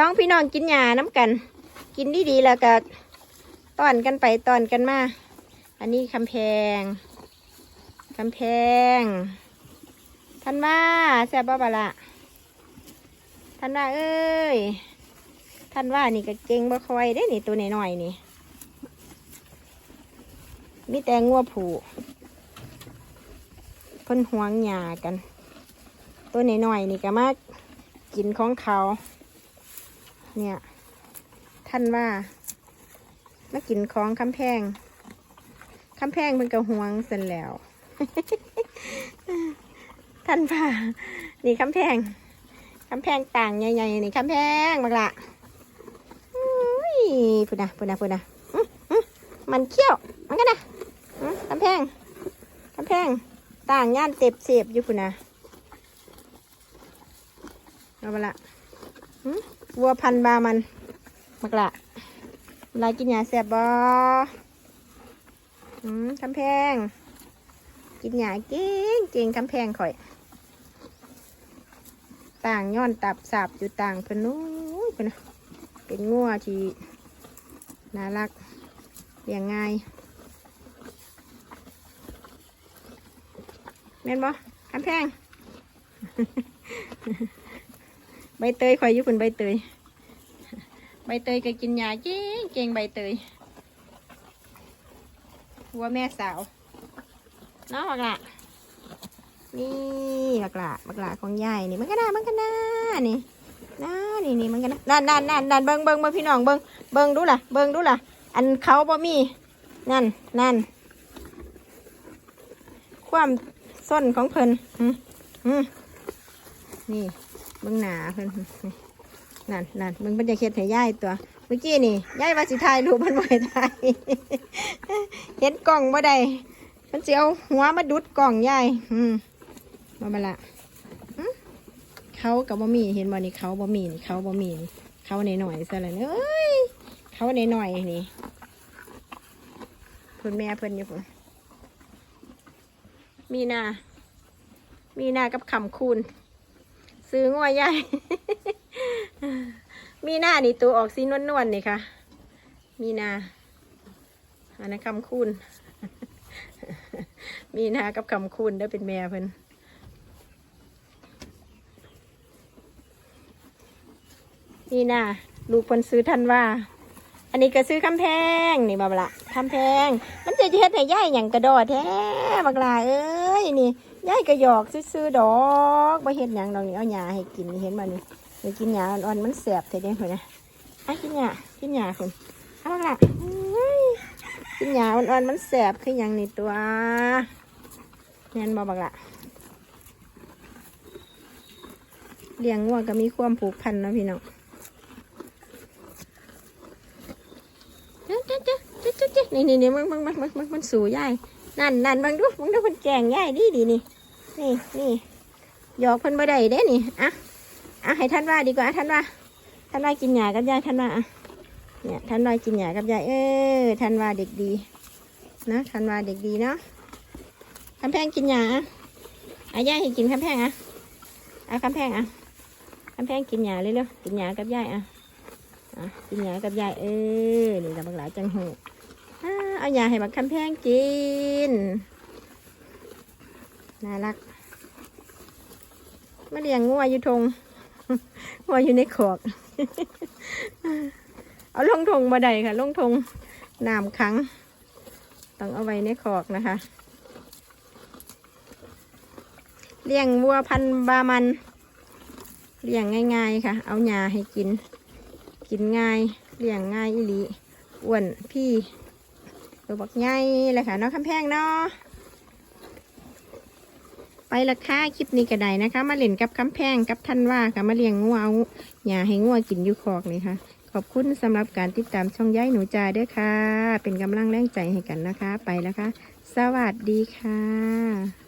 สองพี่น้องกินหญ้าน้ำกัน กินดีๆแล้วก็ต้อนกันไปต้อนกันมา อันนี้คำแพงคำแพงท่านว่าแซ่บบ่บะละท่านว่าเอ้ยท่านว่านี่ก็เก่งบ่คอยได้นี่ตัวน้อยๆนี่มีแต่งัวผูเพิ่นหวงหญ้ากัน ตัวน้อยๆนี่ก็มากกินของเขา เนี่ย ท่านว่ามากินของคำแพงคำแพงมันก็หวงเสร็จแล้ว ท่านว่านี่คำแพงคำแพงต่างใหญ่ๆนี่คำแพงมากละอุ้ยพูดนะพูดนะพูดนะมันเขี้ยว มันกันนะอื้อคำแพงคำแพง ต่างย่านเต็บเสียบอยู่พูดนะเอาไปละอื วัวพันบามันมากละลายกินยาแสบบออืมคำแพง กินหยาเก่งเก่งคำแพงข่อย ต่างย้อนตับสับอยู่ต่างพนนู้นเพนะเป็นงัวที่น่ารักเลี้ยงง่ายแม่นบ่คำแพง ใบเตยข่อยอยู่คนใบเตย ใบเตยก็กินหญ้าเก่งเก่งใบเตยวัวแม่สาวน้องบักละนี่บักละบักละของยายนี่มันก็น่ามันก็น่านี่น่านี่นี่มันก็น่านั่นนั่นนั่นนั่นเบิ้งเบิ้งเบิ้งพี่น้องเบิ้งเบิ้งดูล่ะเบิ้งดูล่ะ อันเขาบ่มีนั่นนั่นความส้นของเพิ่นอืมอืมนี่ เบิ้งหนาเพิ่นนี่นั่นนั่นมึงเป็นจะเขียนให้ย่ายตัว เมื่อกี้นี่ย่ายว่าสิถ่ายรูปมันบ่ให้ถ่ายเห็นกล่องบ่ได้มันสิเอาหัวมาดุดกล่องย่ายอืมมาบัดละเขากับบ่มีเห็นบ่นี่เขาบ่มีนี่เขาบ่มีนี่เขาในหน่อยซะแล้วเอ้ยเขาในหน่อยนี่เพิ่นแม่เพิ่นอยู่พุ่นมีนา มีนากับคำคูณ ซื้องัวใหญ่ มีหน้านี่ตัวออกสีนวลนวลๆนี่ค่ะ มีนาอันนั้นคำคูณมีนากับคำคูณได้เป็นแม่เพิ่นนี่นาลูกเพิ่นซื้อทันว่า อันนี้ก็ซื้อคำแพงนี่บักละคำแพง มันจะเฮ็ดให้ย่ายอย่างกระดอแท้บักลาเอ้ยนี่ ยายกระหยอกซื้อๆดอกบ่เฮ็ดหยังดอกนี่เอาหญ้าให้กินเห็นบ่นี่ไปกินหญ้าอ่อนๆมันแสบแท้เด้พุ่นนะอะกินหญ้ากินหญ้าคุณเอาบักละกินหญ้าอ่อนๆมันแสบคือหยังนี่ตัวแม่นบ่บักละเลี้ยงงัวก็มีความผูกพันนะพี่น้องเจ๊เจ๊เจ๊เจ๊เจ๊เนี่นี่นี่มึงมึงมึงมึงมึงมันสู่ยายนั่นนั่นมึงดูมึงดูมันแกงยายดีดีนี่ นี่นี่หยอกเพิ่นบ่ได้เด้นี่อะอะให้ท่านว่าดีกว่าท่านว่าท่านว่ากินหยากับยายท่านว่าอะเนี่ยท่านว่ากินหยากับยายเออท่านว่าเด็กดีนะท่านว่าเด็กดีเนาะคำแพงกินหยาอะอะยายให้กินคำแพงอะอะคำแพงอะคำแพงกินหยาเลยเร็วกินหยากับยายอะอะกินหยากับยายเออนี่เราบักหลายจังหูอ่าเอายาให้บักคำแพงกิน น่ารัก มาเลี้ยงงัวอยู่ทงงัวอยู่ในขอกเอาลงทงมาได้ค่ะ ลงทงน้ำขัง ต้องเอาไว้ในขอกนะคะ เลี้ยงวัวพันบามัน เลี้ยงง่ายๆค่ะ เอาหญ้าให้กิน กินง่าย เลี้ยงง่ายอีหลีอ้วนพี่ตัวบักใหญ่เลยค่ะเนาะคำแพงเนาะ ไปละค่ะคลิปนี้ก็ได้นะคะ มาเล่นกับคำแพงกับท่านว่าค่ะมาเลี้ยงงัวเอาหญ้าให้งัวกินอยู่คอกเลยค่ะ ขอบคุณสำหรับการติดตามช่องย้ายหนูจ่าด้วยค่ะ เป็นกำลังแรงใจให้กันนะคะ ไปแล้วค่ะ สวัสดีค่ะ